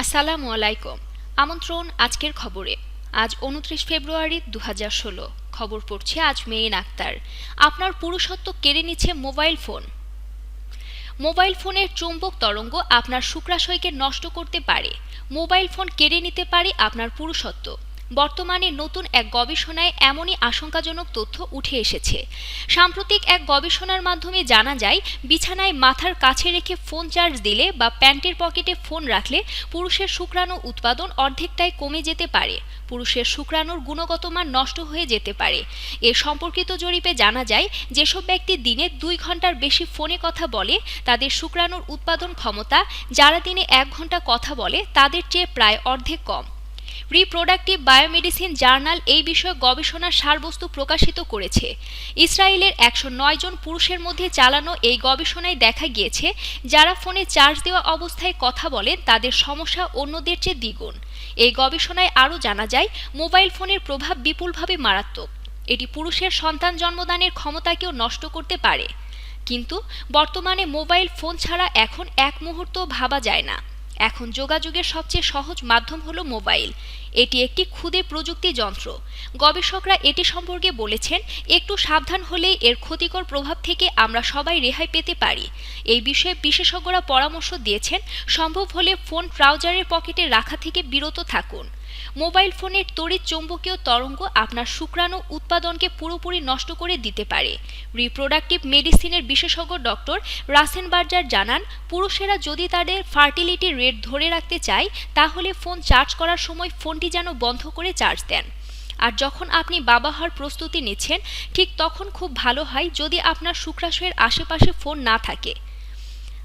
আসসালামু আলাইকুম। আমন্ত্রণ আজকের খবরে। আজ উনত্রিশ ফেব্রুয়ারি দু খবর পড়ছে আজ মেইন আক্তার। আপনার পুরুষত্ব কেড়ে নিচ্ছে মোবাইল ফোন। মোবাইল ফোনের চুম্বক তরঙ্গ আপনার শুক্রাশয়কে নষ্ট করতে পারে। মোবাইল ফোন কেড়ে নিতে পারে আপনার পুরুষত্ব। বর্তমানে নতুন এক গবেষণায় এমনই আশঙ্কাজনক তথ্য উঠে এসেছে। সাম্প্রতিক এক গবেষণার মাধ্যমে জানা যায়, বিছানায় মাথার কাছে রেখে ফোন চার্জ দিলে বা প্যান্টের পকেটে ফোন রাখলে পুরুষের শুক্রাণু উৎপাদন অর্ধেকটাই কমে যেতে পারে। পুরুষের শুক্রাণুর গুণগত মান নষ্ট হয়ে যেতে পারে। এ সম্পর্কিত জরিপে জানা যায়, যেসব ব্যক্তি দিনে দুই ঘণ্টার বেশি ফোনে কথা বলে, তাদের শুক্রাণুর উৎপাদন ক্ষমতা, যারা দিনে এক ঘণ্টা কথা বলে, তাদের চেয়ে প্রায় অর্ধেক কম। রিপ্রোডাক্টিভ বায়োমেডিসিন জার্নাল এই বিষয়ে গবেষণার সারবস্তু প্রকাশিত করেছে। ইসরায়েলের একশো নয় জন পুরুষের মধ্যে চালানো এই গবেষণায় দেখা গিয়েছে, যারা ফোনে চার্জ দেওয়া অবস্থায় কথা বলেন, তাদের সমস্যা অন্যদের চেয়ে দ্বিগুণ। এই গবেষণায় আরও জানা যায়, মোবাইল ফোনের প্রভাব বিপুলভাবে মারাত্মক। এটি পুরুষের সন্তান জন্মদানের ক্ষমতাকেও নষ্ট করতে পারে। কিন্তু বর্তমানে মোবাইল ফোন ছাড়া এখন এক মুহূর্ত ভাবা যায় না। এখন যোগাযোগের সবচেয়ে সহজ মাধ্যম হলো মোবাইল। এটি একটি ক্ষুদে প্রযুক্তি যন্ত্র। গবেষকরা এটি সম্পর্কে বলেছেন, একটু সাবধান হলেই এর ক্ষতিকর প্রভাব থেকে আমরা সবাই রেহাই পেতে পারি। এই বিষয়ে বিশেষজ্ঞরা পরামর্শ দিয়েছেন, সম্ভব হলে ফোন ট্রাউজারের পকেটে রাখা থেকে বিরত থাকুন। মোবাইল ফোনের তড়িৎ চৌম্বকীয় তরঙ্গ আপনার শুক্রাণু উৎপাদনকে পুরোপুরি নষ্ট করে দিতে পারে। রিপ্রোডাক্টিভ মেডিসিনের বিশেষজ্ঞ ডক্টর রাসেন বার্জার জানান, পুরুষেরা যদি তাদের ফার্টিলিটি রেট ধরে রাখতে চায়, তাহলে ফোন চার্জ করার সময় ফোনটি যেন বন্ধ করে চার্জ দেন। আর যখন আপনি বাবা হওয়ার প্রস্তুতি নিচ্ছেন, ঠিক তখন খুব ভালো হয় যদি আপনার শুক্রাশয়ের আশেপাশে ফোন না থাকে।